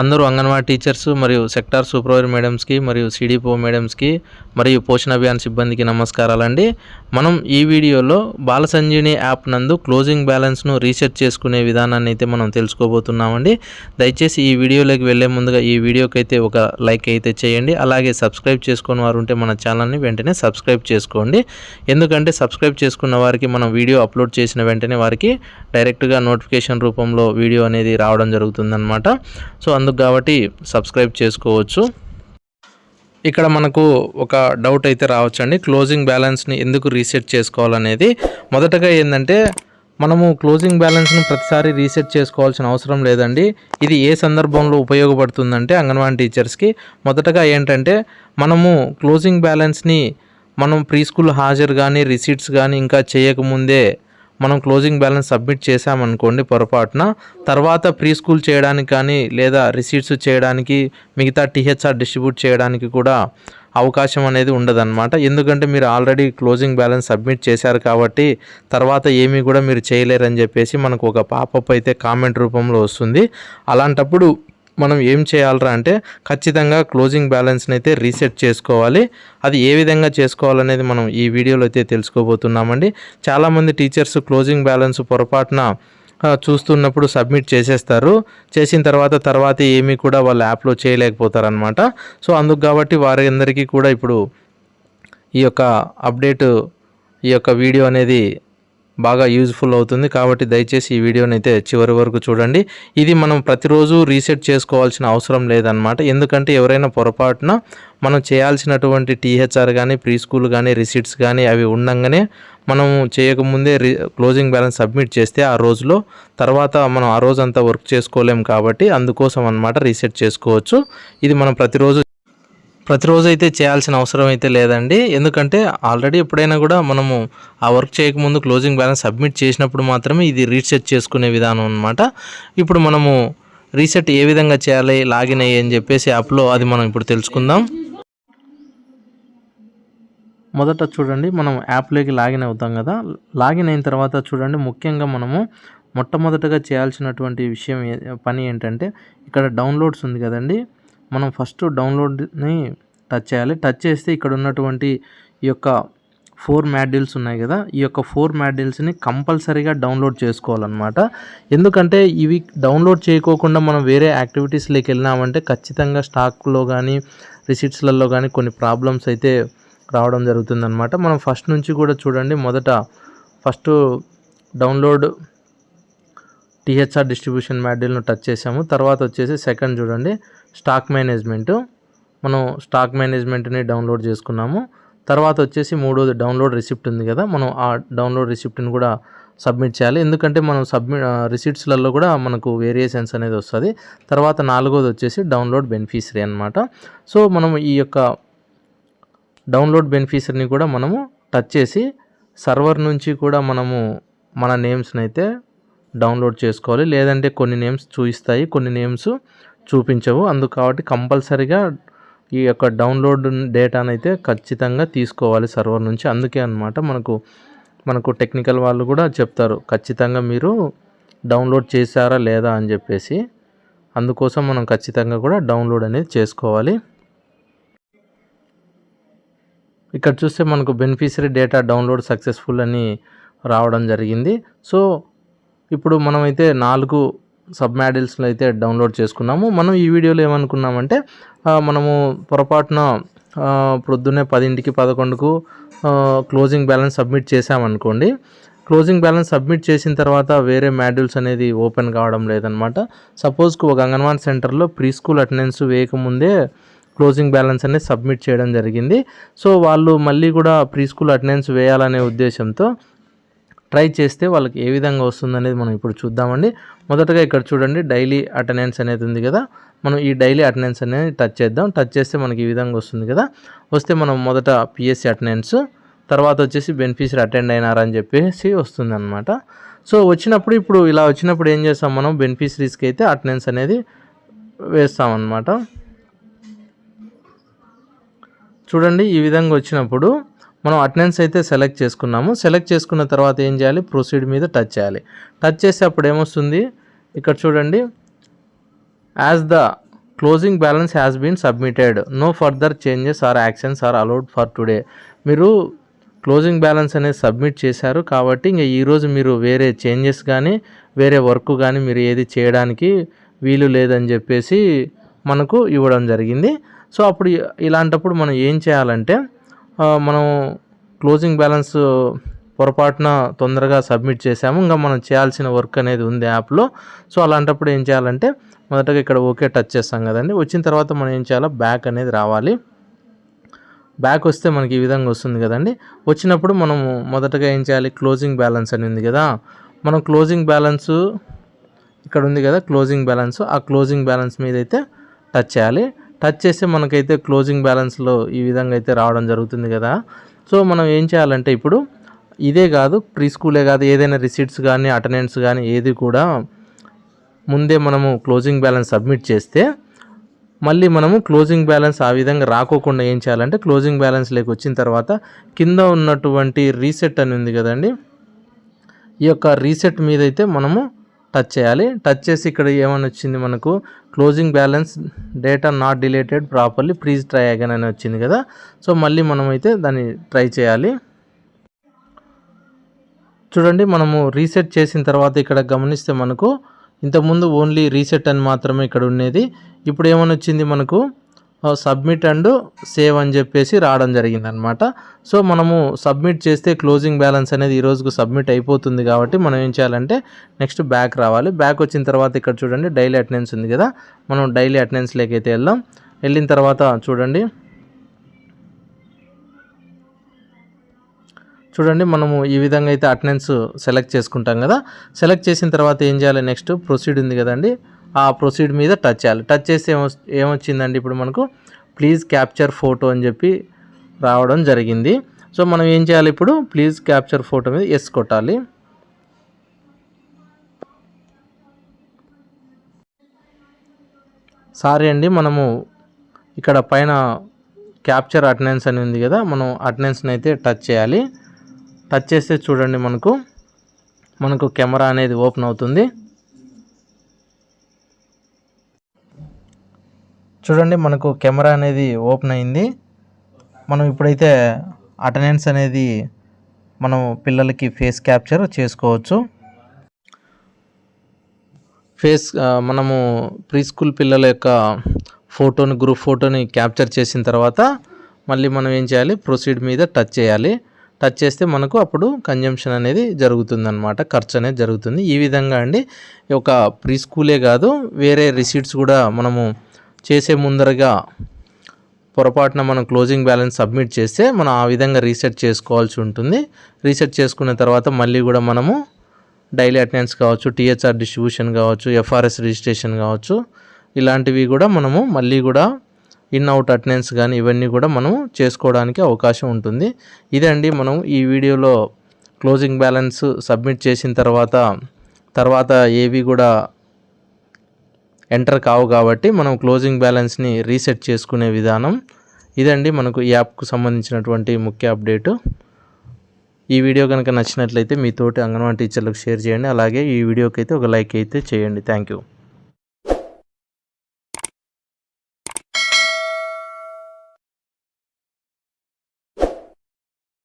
అందరూ అంగన్వాడీ టీచర్స్ మరియు sector supervisor మేడమ్స్కి మరియు సిడిపో మేడమ్స్కి మరియు పోషణ అభియాన్ సిబ్బందికి నమస్కారాలండి. మనం ఈ వీడియోలో బాల సంజీవిని యాప్ నందు క్లోజింగ్ బ్యాలెన్స్ను రీసెట్ చేసుకునే విధానాన్ని అయితే మనం తెలుసుకోబోతున్నామండి. దయచేసి ఈ వీడియోలోకి వెళ్ళే ముందుగా ఈ వీడియోకి అయితే ఒక లైక్ అయితే చేయండి. అలాగే సబ్స్క్రైబ్ చేసుకుని వారు ఉంటే మన ఛానల్ని వెంటనే సబ్స్క్రైబ్ చేసుకోండి. ఎందుకంటే సబ్స్క్రైబ్ చేసుకున్న వారికి మనం వీడియో అప్లోడ్ చేసిన వెంటనే వారికి డైరెక్ట్గా నోటిఫికేషన్ రూపంలో వీడియో అనేది రావడం జరుగుతుందన్నమాట. సో అందుకు కాబట్టి సబ్స్క్రైబ్ చేసుకోవచ్చు. ఇక్కడ మనకు ఒక డౌట్ అయితే రావచ్చండి. క్లోజింగ్ బ్యాలెన్స్ని ఎందుకు రీసెట్ చేసుకోవాలనేది. మొదటగా ఏంటంటే మనము క్లోజింగ్ బ్యాలెన్స్ను ప్రతిసారి రీసెట్ చేసుకోవాల్సిన అవసరం లేదండి. ఇది ఏ సందర్భంలో ఉపయోగపడుతుందంటే అంగన్వాడీ టీచర్స్కి. మొదటగా ఏంటంటే మనము క్లోజింగ్ బ్యాలెన్స్ని మనం ప్రీ స్కూల్ హాజరు కానీ రిసీట్స్ కానీ ఇంకా చేయకముందే మనం క్లోజింగ్ బ్యాలెన్స్ సబ్మిట్ చేసామనుకోండి పొరపాటున తర్వాత ప్రీ స్కూల్ చేయడానికి కానీ లేదా రిసీట్స్ చేయడానికి మిగతా టీహెచ్ఆర్ డిస్ట్రిబ్యూట్ చేయడానికి కూడా అవకాశం అనేది ఉండదన్నమాట. ఎందుకంటే మీరు ఆల్రెడీ క్లోజింగ్ బ్యాలెన్స్ సబ్మిట్ చేశారు కాబట్టి తర్వాత ఏమీ కూడా మీరు చేయలేరని చెప్పేసి మనకు ఒక పాపప్ అయితే కామెంట్ రూపంలో వస్తుంది. అలాంటప్పుడు మనం ఏం చేయాలరా అంటే ఖచ్చితంగా క్లోజింగ్ బ్యాలెన్స్ని అయితే రీసెట్ చేసుకోవాలి. అది ఏ విధంగా చేసుకోవాలనేది మనం ఈ వీడియోలో అయితే తెలుసుకోబోతున్నామండి. చాలామంది టీచర్స్ క్లోజింగ్ బ్యాలెన్స్ పొరపాటున చూస్తున్నప్పుడు సబ్మిట్ చేసేస్తారు. చేసిన తర్వాత తర్వాత ఏమీ కూడా వాళ్ళ యాప్లో చేయలేకపోతారనమాట సో అందుకు కాబట్టి వారందరికీ కూడా ఇప్పుడు ఈ యొక్క అప్డేట్ ఈ యొక్క వీడియో అనేది బాగా యూజ్ఫుల్ అవుతుంది కాబట్టి దయచేసి ఈ వీడియోని అయితే చివరి వరకు చూడండి. ఇది మనం ప్రతిరోజు రీసెట్ చేసుకోవాల్సిన అవసరం లేదనమాట ఎందుకంటే ఎవరైనా పొరపాటున మనం చేయాల్సినటువంటి టీహెచ్ఆర్ కానీ ప్రీ స్కూల్ కానీ రిసిట్స్ కానీ అవి ఉండగానే మనం చేయకముందే రి క్లోజింగ్ బ్యాలెన్స్ సబ్మిట్ చేస్తే ఆ రోజులో తర్వాత మనం ఆ రోజు అంతా వర్క్ చేసుకోలేం కాబట్టి అందుకోసం అనమాట రీసెట్ చేసుకోవచ్చు. ఇది మనం ప్రతిరోజు ప్రతిరోజు అయితే చేయాల్సిన అవసరం అయితే లేదండి. ఎందుకంటే ఆల్రెడీ ఎప్పుడైనా కూడా మనము ఆ వర్క్ చేయకముందు క్లోజింగ్ బ్యాలెన్స్ సబ్మిట్ చేసినప్పుడు మాత్రమే ఇది రీసెట్ చేసుకునే విధానం అనమాట ఇప్పుడు మనము రీసెట్ ఏ విధంగా చేయాలి లాగిన్ అయ్యి అని చెప్పేసి యాప్లో అది మనం ఇప్పుడు తెలుసుకుందాం. మొదట చూడండి మనం యాప్లోకి లాగిన్ అవుతాం కదా. లాగిన్ అయిన తర్వాత చూడండి ముఖ్యంగా మనము మొట్టమొదటగా చేయాల్సినటువంటి విషయం పని ఏంటంటే ఇక్కడ డౌన్లోడ్స్ ఉంది కదండి. మనం ఫస్ట్ డౌన్లోడ్ని టచ్ చేయాలి. టచ్ చేస్తే ఇక్కడ ఉన్నటువంటి ఈ యొక్క ఫోర్ మ్యాడ్యూల్స్ ఉన్నాయి కదా. ఈ యొక్క ఫోర్ మ్యాడ్యూల్స్ని కంపల్సరీగా డౌన్లోడ్ చేసుకోవాలన్నమాట. ఎందుకంటే ఇవి డౌన్లోడ్ చేయకోకుండా మనం వేరే యాక్టివిటీస్లోకి వెళ్ళినామంటే ఖచ్చితంగా స్టాక్లో కానీ రిసిట్స్లలో కానీ కొన్ని ప్రాబ్లమ్స్ అయితే రావడం జరుగుతుందన్నమాట. మనం ఫస్ట్ నుంచి కూడా చూడండి. మొదట ఫస్ట్ డౌన్లోడ్ టీహెచ్ఆర్ డిస్ట్రిబ్యూషన్ మాడ్యూల్ను టచ్ చేసాము తర్వాత వచ్చేసి సెకండ్ చూడండి. Stock management. మనం స్టాక్ మేనేజ్మెంట్ని డౌన్లోడ్ చేసుకున్నాము. తర్వాత వచ్చేసి మూడోది డౌన్లోడ్ రిసిప్ట్ ఉంది కదా మనం ఆ డౌన్లోడ్ రిసిప్ట్ని కూడా సబ్మిట్ చేయాలి. ఎందుకంటే మనం సబ్మిట్ రిసిప్ట్స్లలో కూడా మనకు వేరియేషన్స్ అనేది వస్తుంది. తర్వాత నాలుగోది వచ్చేసి డౌన్లోడ్ బెనిఫిషరీ అనమాట సో మనం ఈ యొక్క డౌన్లోడ్ బెనిఫిషరీని కూడా మనము టచ్ చేసి సర్వర్ నుంచి కూడా మనము మన నేమ్స్ని అయితే డౌన్లోడ్ చేసుకోవాలి. లేదంటే కొన్ని నేమ్స్ చూపిస్తాయి కొన్ని నేమ్స్ చూపించవు. అందుకు కాబట్టి కంపల్సరీగా ఈ యొక్క డౌన్లోడ్ డేటాను అయితే ఖచ్చితంగా తీసుకోవాలి సర్వర్ నుంచి. అందుకే అనమాట మనకు మనకు టెక్నికల్ వాళ్ళు కూడా చెప్తారు ఖచ్చితంగా మీరు డౌన్లోడ్ చేశారా లేదా అని చెప్పేసి. అందుకోసం మనం ఖచ్చితంగా కూడా డౌన్లోడ్ అనేది చేసుకోవాలి. ఇక్కడ చూస్తే మనకు బెనిఫిషరీ డేటా డౌన్లోడ్ సక్సెస్ఫుల్ అని రావడం జరిగింది. సో ఇప్పుడు మనమైతే నాలుగు సబ్ మ్యాడిల్స్లో అయితే డౌన్లోడ్ చేసుకున్నాము. మనం ఈ వీడియోలో ఏమనుకున్నామంటే మనము పొరపాటున ప్రొద్దునే ప్రొద్దున్నే పదింటికి పదకొండుకు క్లోజింగ్ బ్యాలెన్స్ సబ్మిట్ చేసామనుకోండి క్లోజింగ్ బ్యాలెన్స్ సబ్మిట్ చేసిన తర్వాత వేరే మాడ్యూల్స్ అనేది ఓపెన్ కావడం లేదనమాట. సపోజ్కు ఒక అంగన్వాడీ సెంటర్లో ప్రీ స్కూల్ అటెండెన్స్ వేయకముందే క్లోజింగ్ బ్యాలెన్స్ అనేది సబ్మిట్ చేయడం జరిగింది. సో వాళ్ళు మళ్ళీ కూడా ప్రీ స్కూల్ అటెండెన్స్ వేయాలనే ఉద్దేశంతో ట్రై చేస్తే వాళ్ళకి ఏ విధంగా వస్తుందనేది మనం ఇప్పుడు చూద్దామండి. మొదటగా ఇక్కడ చూడండి డైలీ అటెండెన్స్ అనేది ఉంది కదా. మనం ఈ డైలీ అటెండెన్స్ అనేది టచ్ చేద్దాం. టచ్ చేస్తే మనకి ఈ విధంగా వస్తుంది కదా. వస్తే మనం మొదట పిఎస్సి అటెండెన్స్ తర్వాత వచ్చేసి బెనిఫిషరీ అటెండ్ అయినారా అని చెప్పేసి వస్తుంది అనమాట సో వచ్చినప్పుడు ఇప్పుడు ఇలా వచ్చినప్పుడు ఏం చేస్తాం మనం? బెనిఫిషరీస్కి అయితే అటెండెన్స్ అనేది వేస్తామన్నమాట. చూడండి ఈ విధంగా వచ్చినప్పుడు మనం అటెండెన్స్ అయితే సెలెక్ట్ చేసుకున్నాము. సెలెక్ట్ చేసుకున్న తర్వాత ఏం చేయాలి? ప్రొసీడ్ మీద టచ్ చేయాలి. టచ్ చేస్తే అప్పుడు ఏమొస్తుంది? ఇక్కడ చూడండి. As the closing balance has been submitted. No further changes or actions are allowed for today. మీరు క్లోజింగ్ బ్యాలెన్స్ అనేది సబ్మిట్ చేశారు కాబట్టి ఇంకా ఈరోజు మీరు వేరే చేంజెస్ కానీ వేరే వర్క్ కానీ మీరు ఏది చేయడానికి వీలు లేదని చెప్పేసి మనకు ఇవ్వడం జరిగింది. సో అప్పుడు ఇలాంటప్పుడు మనం ఏం చేయాలంటే మనం క్లోజింగ్ బ్యాలెన్స్ పొరపాటున తొందరగా సబ్మిట్ చేసాము ఇంకా మనం చేయాల్సిన వర్క్ అనేది ఉంది యాప్లో. సో అలాంటప్పుడు ఏం చేయాలంటే మొదటగా ఇక్కడ ఓకే టచ్ చేస్తాం కదండి. వచ్చిన తర్వాత మనం ఏం చేయాలో? బ్యాక్ అనేది రావాలి. బ్యాక్ వస్తే మనకి ఈ విధంగా వస్తుంది కదండి. వచ్చినప్పుడు మనము మొదటగా ఏం చేయాలి? క్లోజింగ్ బ్యాలెన్స్ అని ఉంది కదా. మనం క్లోజింగ్ బ్యాలెన్స్ ఇక్కడ ఉంది కదా క్లోజింగ్ బ్యాలెన్స్. ఆ క్లోజింగ్ బ్యాలెన్స్ మీద అయితే టచ్ చేయాలి. టచ్ చేస్తే మనకైతే క్లోజింగ్ బ్యాలెన్స్లో ఈ విధంగా అయితే రావడం జరుగుతుంది కదా. సో మనం ఏం చేయాలంటే ఇప్పుడు ఇదే కాదు ప్రీ స్కూలే కాదు ఏదైనా రిసీట్స్ కానీ అటెండెన్స్ కానీ ఏది కూడా ముందే మనము క్లోజింగ్ బ్యాలెన్స్ సబ్మిట్ చేస్తే మళ్ళీ మనము క్లోజింగ్ బ్యాలెన్స్ ఆ విధంగా రాకోకుండా ఏం చేయాలంటే క్లోజింగ్ బ్యాలెన్స్ లేక వచ్చిన తర్వాత కింద ఉన్నటువంటి రీసెట్ అని ఉంది కదండి ఈ యొక్క రీసెట్ మీద అయితే మనము టచ్ చేయాలి. టచ్ చేసి ఇక్కడ ఏమని వచ్చింది మనకు? Closing balance data not deleted properly please try again అని వచ్చింది కదా. సో మళ్ళీ మనమైతే దాన్ని ట్రై చేయాలి. చూడండి మనము రీసెట్ చేసిన తర్వాత ఇక్కడ గమనిస్తే మనకు ఇంతకుముందు ఓన్లీ రీసెట్ అని మాత్రమే ఇక్కడ ఉండేది. ఇప్పుడు ఏమని వచ్చింది మనకు? సబ్మిట్ అండ్ సేవ్ అని చెప్పేసి రావడం జరిగింది అనమాట సో మనము సబ్మిట్ చేస్తే క్లోజింగ్ బ్యాలెన్స్ అనేది ఈ రోజుకు సబ్మిట్ అయిపోతుంది కాబట్టి మనం ఏం చేయాలంటే నెక్స్ట్ బ్యాక్ రావాలి. బ్యాక్ వచ్చిన తర్వాత ఇక్కడ చూడండి డైలీ అటెండెన్స్ ఉంది కదా. మనం డైలీ అటెండెన్స్లోకి అయితే వెళ్దాం. వెళ్ళిన తర్వాత చూడండి. చూడండి మనము ఈ విధంగా అయితే అటెండెన్స్ సెలెక్ట్ చేసుకుంటాం కదా. సెలెక్ట్ చేసిన తర్వాత ఏం చేయాలి? నెక్స్ట్ ప్రొసీడ్ ఉంది కదండి. ఆ ప్రొసీడ్ మీద టచ్ చేయాలి. టచ్ చేస్తే ఏమొ ఏమొచ్చిందండి ఇప్పుడు మనకు? ప్లీజ్ క్యాప్చర్ ఫోటో అని చెప్పి రావడం జరిగింది. సో మనం ఏం చేయాలి ఇప్పుడు? ప్లీజ్ క్యాప్చర్ ఫోటో మీద ఎస్ కొట్టాలి. సారీ అండి మనము ఇక్కడ పైన క్యాప్చర్ అటెండెన్స్ అని ఉంది కదా మనం అటెండెన్స్ని అయితే టచ్ చేయాలి. టచ్ చేస్తే చూడండి మనకు. మనకు కెమెరా అనేది ఓపెన్ అవుతుంది. చూడండి మనకు కెమెరా అనేది ఓపెన్ అయింది. మనం ఇప్పుడైతే అటెండెన్స్ అనేది మనం పిల్లలకి ఫేస్ క్యాప్చర్ చేసుకోవచ్చు. ఫేస్ మనము ప్రీ స్కూల్ పిల్లల యొక్క ఫోటోని గ్రూప్ ఫోటోని క్యాప్చర్ చేసిన తర్వాత మళ్ళీ మనం ఏం చేయాలి? ప్రొసీడ్ మీద టచ్ చేయాలి. టచ్ చేస్తే మనకు అప్పుడు కన్జంప్షన్ అనేది జరుగుతుందన్నమాట. ఖర్చు అనేది జరుగుతుంది. ఈ విధంగా అండి. ఒక ప్రీ స్కూలే కాదు వేరే రిసీట్స్ కూడా మనము చేసే ముందరగా పొరపాటున మనం క్లోజింగ్ బ్యాలెన్స్ సబ్మిట్ చేస్తే మనం ఆ విధంగా రీసెట్ చేసుకోవాల్సి ఉంటుంది. రీసెట్ చేసుకున్న తర్వాత మళ్ళీ కూడా మనము డైలీ అటెండెన్స్ కావచ్చు టీహెచ్ఆర్ డిస్ట్రిబ్యూషన్ కావచ్చు ఎఫ్ఆర్ఎస్ రిజిస్ట్రేషన్ కావచ్చు ఇలాంటివి కూడా మనము మళ్ళీ కూడా ఇన్ అవుట్ అటెండెన్స్ కానీ ఇవన్నీ కూడా మనం చేసుకోవడానికి అవకాశం ఉంటుంది. ఇదండి మనం ఈ వీడియోలో క్లోజింగ్ బ్యాలెన్స్ సబ్మిట్ చేసిన తర్వాత తర్వాత ఏవి కూడా ఎంటర్ కావు కాబట్టి మనం క్లోజింగ్ బ్యాలెన్స్ని రీసెట్ చేసుకునే విధానం. ఇదండి మనకు ఈ యాప్కు సంబంధించినటువంటి ముఖ్య అప్డేటు. ఈ వీడియో కనుక నచ్చినట్లయితే మీ తోటి అంగన్వాడీ టీచర్లకు షేర్ చేయండి. అలాగే ఈ వీడియోకి అయితే ఒక లైక్ అయితే చేయండి. Thank you.